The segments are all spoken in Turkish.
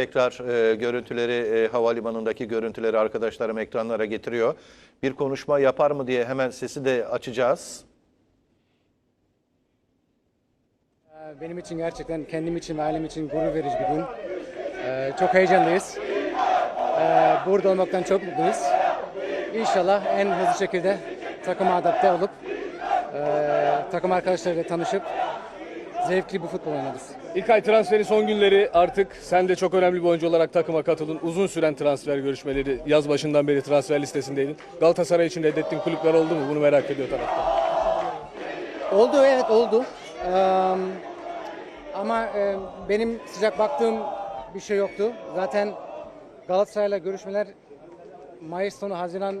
Tekrar e, görüntüleri, e, havalimanındaki görüntüleri arkadaşlarım ekranlara getiriyor. Bir konuşma yapar mı diye hemen sesi de açacağız. Ee, Benim için gerçekten kendim için ve ailem için gurur verici bir gün. Ee, çok heyecanlıyız. Ee, burada olmaktan çok mutluyuz. İnşallah en hızlı şekilde takıma adapte olup e, takım arkadaşlarıyla tanışıp zevkli bir futbol oynarız. İlkay transferi son günleri artık sen de çok önemli bir oyuncu olarak takıma katıldın. Uzun süren transfer görüşmeleri yaz başından beri transfer listesindeydin. Galatasaray için reddettiğin kulüpler oldu mu? Bunu merak ediyor taraftar. Oldu evet oldu. Eee, ama e, benim sıcak baktığım bir şey yoktu. Zaten Galatasaray'la görüşmeler Mayıs sonu Haziran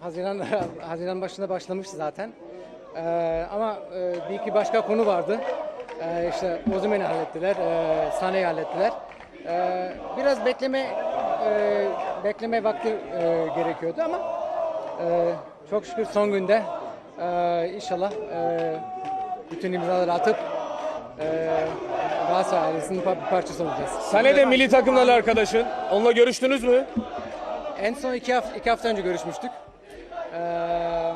Haziran Haziran başında başlamıştı zaten. Eee, ama e, bir iki başka konu vardı. Eee işte Ozyman'ı hallettiler, e, Sane'yi hallettiler. Eee, biraz bekleme e, bekleme vakti e, gerekiyordu ama ee, çok şükür son günde e, inşallah e, bütün imzaları atıp e, Galatasaray ailesinin bir parçası olacağız. Sane de milli takımdan arkadaşın. Onunla görüştünüz mü? En son iki hafta, iki hafta önce görüşmüştük. Ee,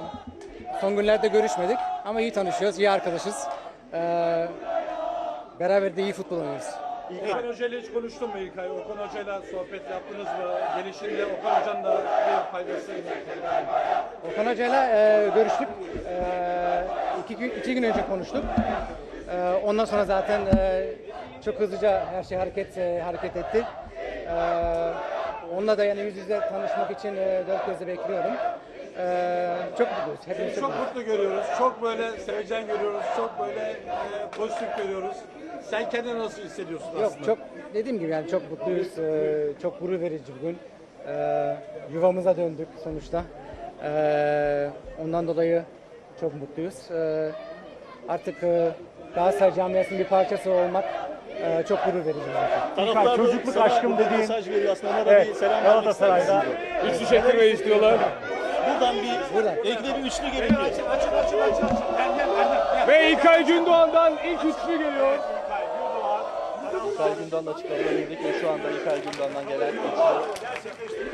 son günlerde görüşmedik ama iyi tanışıyoruz, iyi arkadaşız. Ee, beraber de iyi futbol oynuyoruz. Okan Hoca ile hiç konuştun mu İlkay? Okan Hoca'yla sohbet yaptınız mı? Gelişinde Okan Hoca'nın da bir faydası Okan Hoca'yla e, görüştük. E, iki, gün, iki gün önce konuştuk. E, ondan sonra zaten e, çok hızlıca her şey hareket e, hareket etti. E, onunla da yani yüz yüze tanışmak için e, dört gözle bekliyorum. E, çok mutluyuz. Hepimiz çok mutlu görüyoruz. Çok böyle sevecen görüyoruz. Çok böyle e, pozitif görüyoruz. Sen kendini nasıl hissediyorsun Yok aslında? çok dediğim gibi yani çok mutluyuz. E, çok gurur verici bir gün. E, yuvamıza döndük sonuçta. E, ondan dolayı çok mutluyuz. E, artık e, Galatasaray camiasının bir parçası olmak e, çok gurur verici. Taraftar çocukluk aşkım dediğin mesaj veriyor aslında ona da bir selam vermek Galatasaray'da istedim. Üçlü çektirmeyi istiyorlar. Buradan bir Buradan. belki de bir üçlü geliyor. Açın açın açın açın. Ve İlkay Gündoğan'dan ilk üçlü geliyor. İlkay Gündoğan'ın açıklamalarını dinledik ve şu anda İlkay Gündoğan'dan gelen üçlü